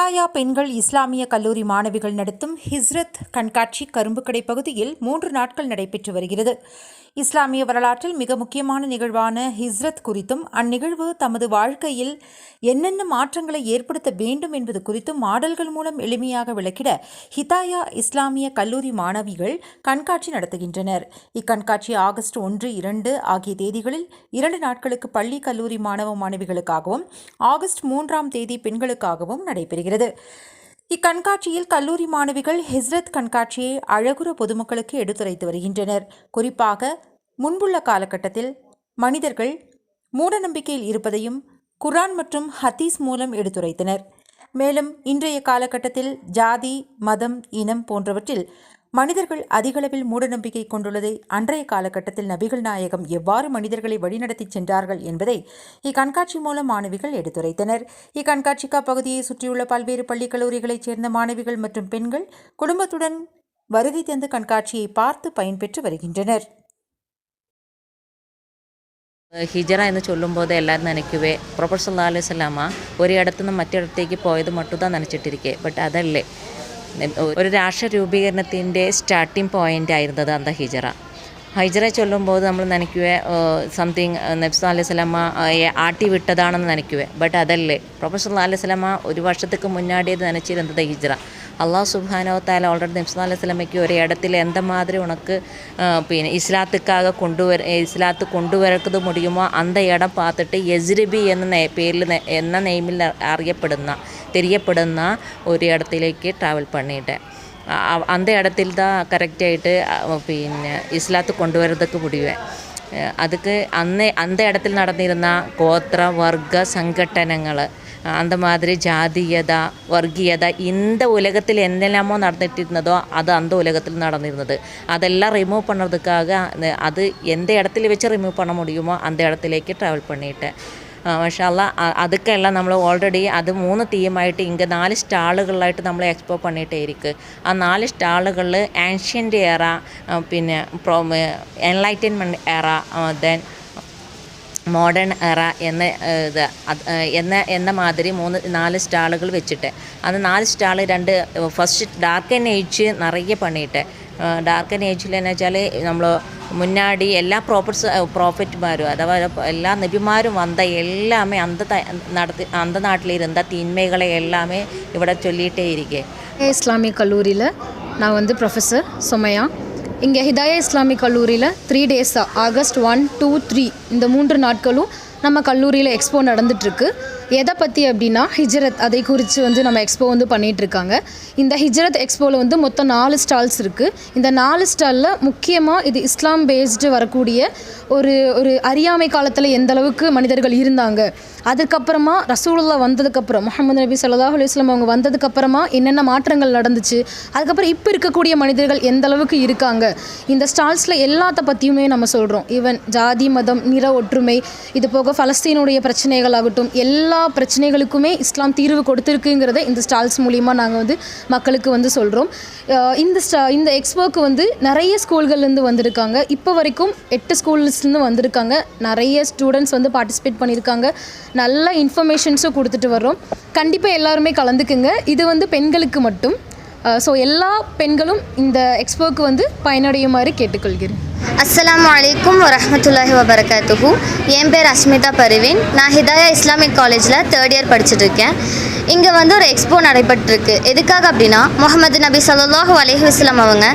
பட்டாயா பெண்கள் இஸ்லாமிய கல்லூரி மாணவிகள் நடத்தும் ஹிஸ்ரத் கண்காட்சி கரும்புக்கடை பகுதியில் மூன்று நாட்கள் நடைபெற்று வருகிறது. இஸ்லாமிய வரலாற்றில் மிக முக்கியமான நிகழ்வான ஹிஸ்ரத் குறித்தும் அந்நிகழ்வு தமது வாழ்க்கையில் என்னென்ன மாற்றங்களை ஏற்படுத்த வேண்டும் என்பது குறித்தும் மாடல்கள் மூலம் எளிமையாக விளக்கிட ஹிதாயா இஸ்லாமிய கல்லூரி மாணவிகள் கண்காட்சி நடத்துகின்றனர். இக்கண்காட்சி ஆகஸ்ட் ஒன்று இரண்டு ஆகிய தேதிகளில் இரண்டு நாட்களுக்கு பள்ளி கல்லூரி மாணவ மாணவிகளுக்காகவும் ஆகஸ்ட் மூன்றாம் தேதி பெண்களுக்காகவும் நடைபெறுகிறது. இக்கண்காட்சியில் கல்லூரி மாணவிகள் ஹிஸ்ரத் கண்காட்சியை அழகுற பொதுமக்களுக்கு எடுத்துரைத்து வருகின்றனர். குறிப்பாக முன்புள்ள காலகட்டத்தில் மனிதர்கள் மூடநம்பிக்கையில் இருப்பதையும் குர்ஆன் மற்றும் ஹதீஸ் மூலம் எடுத்துரைத்தனர். மேலும் இன்றைய காலகட்டத்தில் ஜாதி மதம் இனம் போன்றவற்றில் மனிதர்கள் அதிகளவில் மூடநம்பிக்கை கொண்டுள்ளதை அன்றைய காலகட்டத்தில் நபிகள் நாயகம் எவ்வாறு மனிதர்களை வழிநடத்தி சென்றார்கள் என்பதை இக்கண்காட்சி மூலம் மாணவிகள் எடுத்துரைத்தனர் இக்கண்காட்சிக்கு அப்பகுதியை சுற்றியுள்ள பல்வேறு பள்ளி கல்லூரிகளைச் சேர்ந்த மாணவிகள் மற்றும் பெண்கள் குடும்பத்துடன் வருகை தந்து கண்காட்சியை பார்த்து பயன்பெற்று வருகின்றனர் ഹിജറ എന്ന് ചൊല്ലുമ്പോൾ എല്ലാവരും നനയ്ക്കുവേ പ്രൊഫസർ സല്ലാ അലൈഹി സ്വലാമ ഒരിടത്തു നിന്ന് മറ്റിടത്തേക്ക് പോയത് മട്ടുതാ നനച്ചിട്ടിരിക്കെ ബട്ട് അതല്ലേ ഒരു രാഷ്ട്ര രൂപീകരണത്തിന്റെ സ്റ്റാർട്ടിംഗ് പോയിന്റ് ആയിരുന്നത് അന്ത ഹിജറ. ഹൈജറെ ചൊല്ലുമ്പോൾ നമ്മൾ നനയ്ക്കുവേ സംതിങ് നബ്സ് അലൈഹി സ്വലമയെ ആട്ടി വിട്ടതാണെന്ന് നനയ്ക്കുവേ. ബട്ട് അതല്ലേ പ്രൊഫസർ സല്ലാ അലൈഹി ഒരു വർഷത്തേക്ക് മുന്നാടി ഇത് നനച്ചിരുന്നത് ഹിജറ. അള്ളാഹു സുബാനോ താല ഓൾറെഡി നബ്സു അലൈഹി സ്വലമയ്ക്ക് ഒരിടത്തിൽ എന്തമാതിരി ഉണക്ക് പിന്നെ ഇസ്ലാത്തുക്കാകെ കൊണ്ടുവര ഇസ്ലാത്ത് കൊണ്ടുവരക്കത് മുടിയുമോ അന്ത ഇടം പാത്തിട്ട് യസ്രബി എന്ന പേരിൽ എന്ന നെയിമിൽ അറിയപ്പെടുന്ന തിരിയപ്പെടുന്ന ഒരു ഇടത്തിലേക്ക് ട്രാവൽ പണിയിട്ട്. അന്ത ഇടത്തിൽ தான் കറക്റ്റായിട്ട് പിന്നെ ഇസ്ലാത്ത് കൊണ്ടുവരുന്നതൊക്കെ മുടിയുവേ. അതുക്ക് അന്ന് അന്ത ഇടത്തിൽ നടന്നിരുന്ന ഗോത്ര വർഗ സംഘടനകൾ അന്തമാതിരി ജാതീയത വർഗീയത இந்த ഉലകത്തിൽ എന്തെല്ലാമോ നടന്നിട്ടിരുന്നതോ അത് അന്ത ഉലകത്തിൽ നടന്നിരുന്നത്. അതെല്ലാം റിമൂവ് പണതുക്കാക അത് എന്ത് ഇടത്തിൽ വെച്ച് റിമൂവ് പണ മുടിയുമോ അന്ത ഇടത്തിലേക്ക് ട്രാവൽ പണിയിട്ട്. പക്ഷേ അല്ല അതൊക്കെ നമ്മൾ ഓൾറെഡി അത് മൂന്ന് തീമായിട്ട് ഇങ്ക നാല് സ്റ്റാളുകളിലായിട്ട് നമ്മൾ എക്സ്പോ പണിയിട്ടേ ആ നാല് സ്റ്റാളുകളിൽ ആൻഷ്യന്റ് എറ പിന്നെ pro enlightenment era then modern era എന്ന ഇത് എന്ന എന്ന മാതിരി മൂന്ന് നാല് സ്റ്റാളുകൾ വെച്ചിട്ട്. അത് നാല് സ്റ്റാൾ രണ്ട് ഫസ്റ്റ് ഡാർക്ക് ആൻഡ് ഏജ് നിറയെ പണിയിട്ട്. ഡാർക്ക് ആൻഡ് ഏജിൽ എന്ന് വെച്ചാൽ നമ്മൾ മുന്നാടി എല്ലാ പ്രോഫറ്റ്സ് പ്രോഫിറ്റ്മാരും അഥവാ എല്ലാ നബിമാരും വന്ന எல்லாமே அந்த த நடத்தி அந்த நாட்டில் இருந்த தீன்மைகளை எல்லாமே ഇവിടെ ചൊല്ലിയിട്ടേ ഇരിക്കേ இஸ்லாமிய கல்லூரியில் நான் வந்து ப்ரொஃபஸர் சுமையா இங்கே ஹிதாயா இஸ்லாமிக் கல்லூரியில் த்ரீ டேஸாக ஆகஸ்ட் ஒன் டூ த்ரீ இந்த மூன்று நாட்களும் நம்ம கல்லூரியில் எக்ஸ்போ நடந்துட்டுருக்கு. எதை பற்றி அப்படின்னா ஹிஜ்ரத் அதை குறித்து வந்து நம்ம எக்ஸ்போ வந்து பண்ணிகிட்ருக்காங்க இந்த ஹிஜ்ரத் எக்ஸ்போவில் வந்து மொத்தம் நாலு ஸ்டால்ஸ் இருக்குது இந்த நாலு ஸ்டாலில் முக்கியமாக இது இஸ்லாம் பேஸ்டு வரக்கூடிய ஒரு ஒரு அறியாமை காலத்தில் எந்த அளவுக்கு மனிதர்கள் இருந்தாங்க. அதுக்கப்புறமா ரசூலுல்லா வந்ததுக்கப்புறம் முகமது நபி ஸல்லல்லாஹு அலுவலாம் அவங்க வந்ததுக்கப்புறமா என்னென்ன மாற்றங்கள் நடந்துச்சு அதுக்கப்புறம் இப்போ இருக்கக்கூடிய மனிதர்கள் எந்த அளவுக்கு இருக்காங்க. இந்த ஸ்டால்ஸில் எல்லாத்த பற்றியுமே நம்ம சொல்கிறோம் ஈவன் ஜாதி மதம் நிற ஒற்றுமை இது போக ஃபலஸ்தீனுடைய பிரச்சனைகள் ஆகட்டும் எல்லா பிரச்சனைகளுக்குமே இஸ்லாம் தீர்வு கொடுத்துருக்குங்கிறத இந்த ஸ்டால்ஸ் மூலிமா நாங்கள் வந்து மக்களுக்கு வந்து சொல்கிறோம் இந்த ஸ்டா இந்த எக்ஸ்போக்கு வந்து நிறைய ஸ்கூல்கள்லேருந்து வந்திருக்காங்க. இப்போ வரைக்கும் எட்டு ஸ்கூல்ஸ்லேருந்து வந்திருக்காங்க. நிறைய ஸ்டூடெண்ட்ஸ் வந்து பார்ட்டிசிபேட் பண்ணியிருக்காங்க. நல்ல இன்ஃபர்மேஷன்ஸும் கொடுத்துட்டு வர்றோம். கண்டிப்பாக எல்லாருமே கலந்துக்குங்க. இது வந்து பெண்களுக்கு மட்டும். ஸோ எல்லா பெண்களும் இந்த எக்ஸ்போக்கு வந்து பயனடையுமாறு கேட்டுக்கொள்கிறேன். அஸ்லாம் அலைக்கும் வரமத்துல்லாஹி வபரகாத்துஹு என் பேர் அஸ்மிதா பர்வீன். நான் ஹிதாயா இஸ்லாமிக் காலேஜில் தேர்ட் இயர் படிச்சுட்ருக்கேன் இங்கே வந்து ஒரு எக்ஸ்போ நடைபெற்றிருக்கு. எதுக்காக அப்படின்னா முகமது நபி ஸல்லல்லாஹு அலஹி வஸல்லம் அவங்க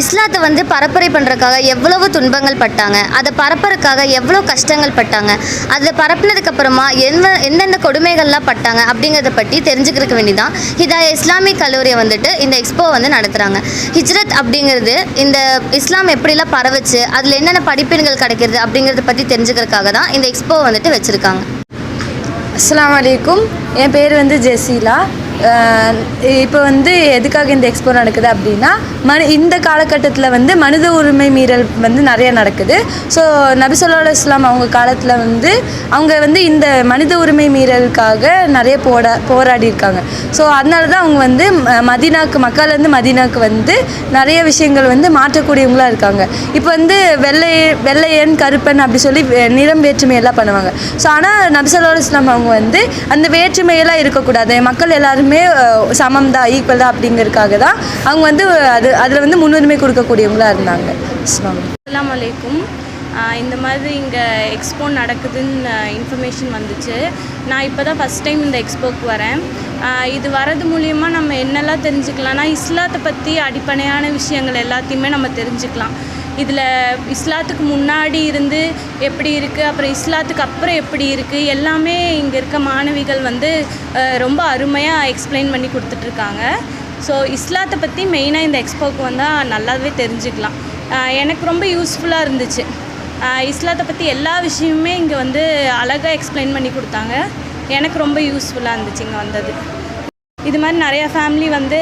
இஸ்லாத்தை வந்து பரப்புரை பண்ணுறதுக்காக எவ்வளவு துன்பங்கள் பட்டாங்க அதை பரப்புறதுக்காக எவ்வளோ கஷ்டங்கள் பட்டாங்க அதை பரப்புனதுக்கப்புறமா எந்த எந்தெந்த கொடுமைகள்லாம் பட்டாங்க அப்படிங்கிறத பற்றி தெரிஞ்சுக்கிறதுக்கு வேண்டி தான் ஹிதாயா இஸ்லாமிக் கல்லூரியை வந்துட்டு இந்த எக்ஸ்போ வந்து நடத்துகிறாங்க ஹிஜ்ரத் அப்படிங்கிறது இந்த இஸ்லாம் எப்படிலாம் பரவுச்சு அதில் என்னென்ன படிப்பின்கள் கிடைக்கிறது அப்படிங்கிறத பற்றி தெரிஞ்சுக்கிறதுக்காக தான் இந்த எக்ஸ்போ வந்துட்டு வச்சுருக்காங்க. அஸ்லாம் வலைக்கும் என் பேர் வந்து ஜெசீலா. இப்போ வந்து எதுக்காக இந்த எக்ஸ்போ நடக்குது அப்படின்னா மனு இந்த காலகட்டத்தில் வந்து மனித உரிமை மீறல் வந்து நிறைய நடக்குது. ஸோ நபிசல்லா இஸ்லாம் அவங்க காலத்தில் வந்து அவங்க வந்து இந்த மனித உரிமை மீறலுக்காக நிறைய போட போராடி இருக்காங்க. ஸோ அதனால தான் அவங்க வந்து ம- மதீனாக்கு மக்கள்லேருந்து மதீனாக்கு வந்து நிறைய விஷயங்கள் வந்து மாற்றக்கூடியவங்களா இருக்காங்க. இப்போ வந்து வெள்ளை வெள்ளையன் கருப்பன் அப்படி சொல்லி நிறம் வேற்றுமையெல்லாம் பண்ணுவாங்க. ஸோ ஆனால் நபிசல்லா இஸ்லாம் அவங்க வந்து அந்த வேற்றுமையெல்லாம் இருக்கக்கூடாது. மக்கள் எல்லாருமே எல்லாருமே சமம் தான் ஈக்குவல் தான் அப்படிங்கிறதுக்காக தான் அவங்க வந்து அது அதில் வந்து முன்னுரிமை கொடுக்கக்கூடியவங்களா இருந்தாங்க. அஸ்லாம். வலைக்கும். அலைக்கும் இந்த மாதிரி இங்கே எக்ஸ்போ நடக்குதுன்னு இன்ஃபர்மேஷன் வந்துச்சு. நான் இப்போ தான் ஃபஸ்ட் டைம் இந்த எக்ஸ்போக்கு வரேன். இது வரது மூலியமாக நம்ம என்னெல்லாம் தெரிஞ்சுக்கலாம்னா இஸ்லாத்தை பற்றி அடிப்படையான விஷயங்கள் எல்லாத்தையுமே நம்ம தெரிஞ்சுக்கலாம். இதில் இஸ்லாத்துக்கு முன்னாடி இருந்து எப்படி இருக்குது அப்புறம் இஸ்லாத்துக்கு அப்புறம் எப்படி இருக்குது எல்லாமே இங்கே இருக்க மாணவிகள் வந்து ரொம்ப அருமையாக எக்ஸ்பிளைன் பண்ணி கொடுத்துட்ருக்காங்க. ஸோ இஸ்லாத்தை பற்றி மெயினாக இந்த எக்ஸ்போக்கு வந்தால் நல்லாவே தெரிஞ்சுக்கலாம். எனக்கு ரொம்ப யூஸ்ஃபுல்லாக இருந்துச்சு. இஸ்லாத்தை பற்றி எல்லா விஷயமுமே இங்கே வந்து அழகாக எக்ஸ்பிளைன் பண்ணி கொடுத்தாங்க. எனக்கு ரொம்ப யூஸ்ஃபுல்லாக இருந்துச்சு இங்கே வந்தது இது மாதிரி நிறையா ஃபேமிலி வந்து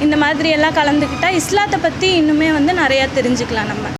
இந்த மாதிரி எல்லாம் கலந்துக்கிட்டால் இஸ்லாத்தை பற்றி இன்னுமே வந்து நிறையா தெரிஞ்சுக்கலாம் நம்ம.